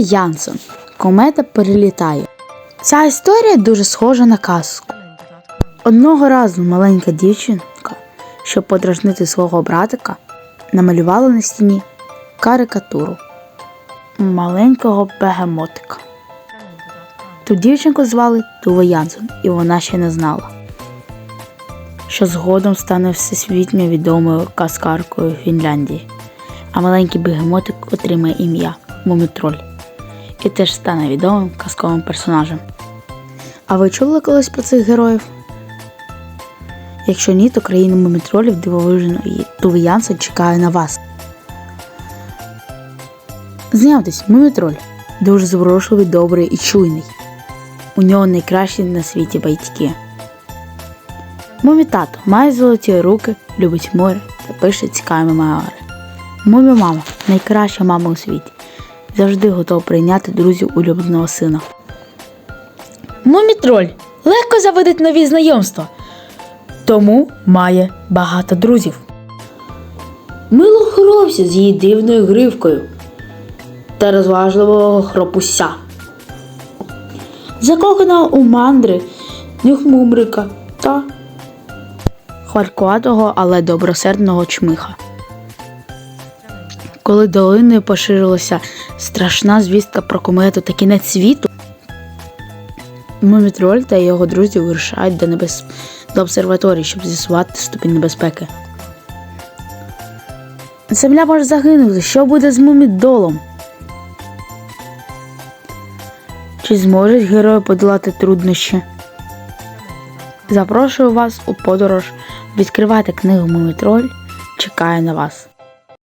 Янсен. Комета перелітає. Ця історія дуже схожа на казку. Одного разу маленька дівчинка, щоб подражнити свого братика, намалювала на стіні карикатуру маленького бегемотика. Ту дівчинку звали Тува Янсен, і вона ще не знала, що згодом стане всесвітньо відомою казкаркою Фінляндії, а маленький бегемотик отримає ім'я Мумітроль і теж стане відомим казковим персонажем. А ви чули колись про цих героїв? Якщо ні, то країна мумітролів Туви Янсен чекає на вас. Знявтесь, мумітроль дуже зворушливий, добрий і чуйний. У нього найкращі на світі батьки. Мумі тато має золоті руки, любить море та пише цікаві мемуари. Мумі мама найкраща мама у світі. Завжди готова прийняти друзів улюбленого сина. Мумітроль легко заводить нові знайомства, тому має багато друзів. Мило хоровся з її дивною гривкою та розважливого хропуся. Закохана у мандри, нюхмумрика та хвалькуватого, але добросердного чмиха. Коли долиною поширилася страшна звістка про комету та кінець світу, Мумітроль та його друзі вирушають до, небес... до обсерваторії, щоб з'ясувати ступінь небезпеки. Земля може загинути. Що буде з мумідолом? Чи зможуть герої подолати труднощі? Запрошую вас у подорож. Відкривайте книгу Мумітроль. Чекаю на вас.